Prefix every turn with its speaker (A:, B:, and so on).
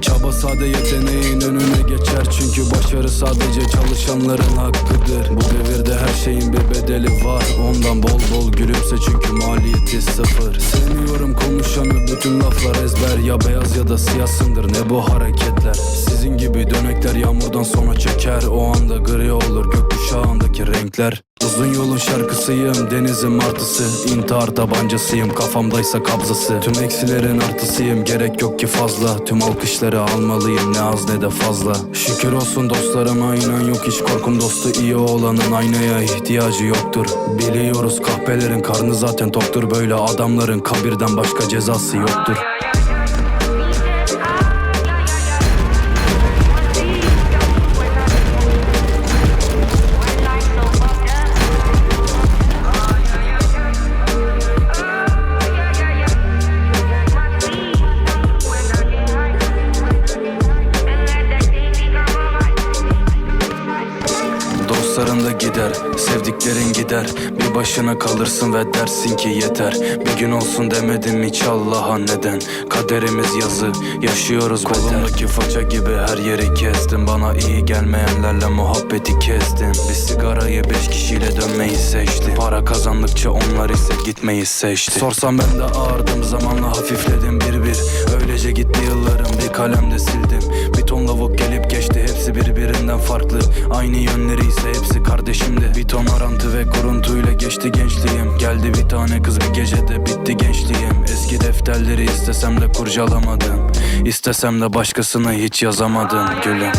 A: Çaba sade yeteneği sadece çalışanların hakkıdır. Bu devirde her şeyin bir bedeli var. Ondan bol bol gülümse çünkü maliyeti sıfır. Sevmiyorum konuşanı bütün laflar ezber. Ya beyaz ya da siyahsındır ne bu hareketler? Sizin gibi dönekler yağmurdan sonra çeker. O anda gri olur gökkuşağındaki renkler Uzun yolun şarkısıyım denizin martısı. İntihar tabancasıyım kafamdaysa kabzası. Tüm eksilerin artısıyım gerek yok ki fazla. Tüm alkışları almalıyım ne az ne de fazla. Şükür olsun dostlarıma inan yok hiç korkum dostu. İyi olanın aynaya ihtiyacı yoktur. Biliyoruz kahpelerin karnı zaten toktur. Böyle adamların kabirden başka cezası yoktur Dostların gider, sevdiklerin gider. Bir başına kalırsın ve dersin ki yeter. Bir gün olsun demedim hiç Allah'a neden. Kaderimiz yazı, yaşıyoruz Kolumdaki faça gibi her yeri kestim. Bana iyi gelmeyenlerle muhabbeti kestim. Bir sigarayı beş kişiyle dönmeyi seçtim. Para kazandıkça onlar ise gitmeyi seçti. Sorsam ben de ağırdım zamanla hafifledim bir bir. Öylece gitti yıllarım bir kalemde sildim Lavuk gelip geçti. Hepsi birbirinden farklı. Aynı yönleri ise hepsi kardeşimdi. Bir ton arantı ve kuruntuyla geçti gençliğim. Geldi bir tane kız bir gecede bitti gençliğim. Eski defterleri istesem de kurcalamadım. İstesem de başkasına hiç yazamadım gülüm